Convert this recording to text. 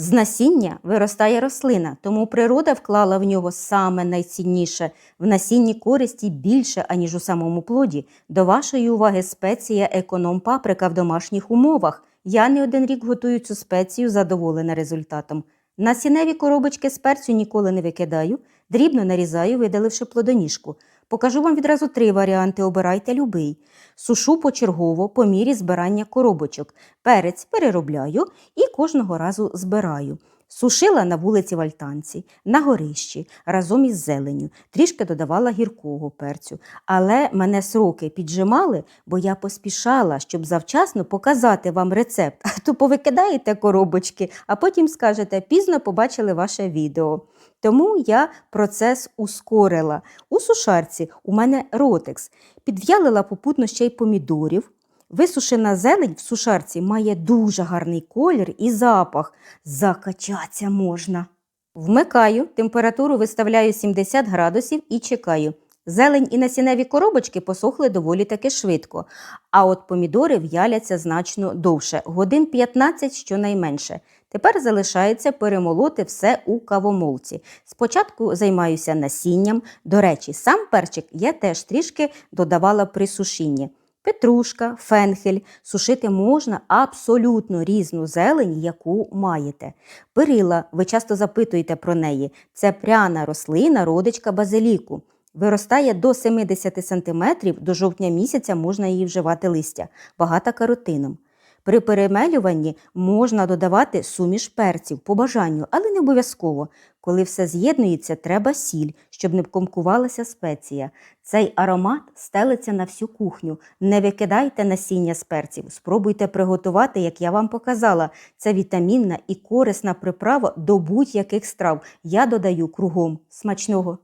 З насіння виростає рослина, тому природа вклала в нього саме найцінніше. В насінні користі більше, аніж у самому плоді. До вашої уваги спеція економ паприка в домашніх умовах. Я не один рік готую цю спецію, задоволена результатом. Насінневі коробочки з перцю ніколи не викидаю, дрібно нарізаю, видаливши плодоніжку. Покажу вам відразу три варіанти, обирайте любий. Сушу почергово по мірі збирання коробочок. Перець переробляю і кожного разу збираю. Сушила на вулиці в альтанці, на горищі, разом із зеленю, трішки додавала гіркого перцю. Але мене сроки піджимали, бо я поспішала, щоб завчасно показати вам рецепт. А то повикидаєте коробочки, а потім скажете, пізно побачили ваше відео. Тому я процес ускорила. У сушарці у мене ротекс. Підв'ялила попутно ще й помідорів. Висушена зелень в сушарці має дуже гарний колір і запах. Закачатися можна. Вмикаю, температуру виставляю 70 градусів і чекаю. Зелень і насінневі коробочки посохли доволі таки швидко, а от помідори в'яляться значно довше, годин 15 щонайменше. Тепер залишається перемолоти все у кавомолці. Спочатку займаюся насінням. До речі, сам перчик я теж трішки додавала при сушінні. Петрушка, фенхель. Сушити можна абсолютно різну зелень, яку маєте. Перила, ви часто запитуєте про неї. Це пряна рослина, родичка базиліку. Виростає до 70 см, до жовтня місяця можна її вживати листя, багата каротином. При перемелюванні можна додавати суміш перців по бажанню, але не обов'язково. Коли все з'єднується, треба сіль, щоб не комкувалася спеція. Цей аромат стелиться на всю кухню. Не викидайте насіння з перців. Спробуйте приготувати, як я вам показала. Це вітамінна і корисна приправа до будь-яких страв. Я додаю кругом. Смачного!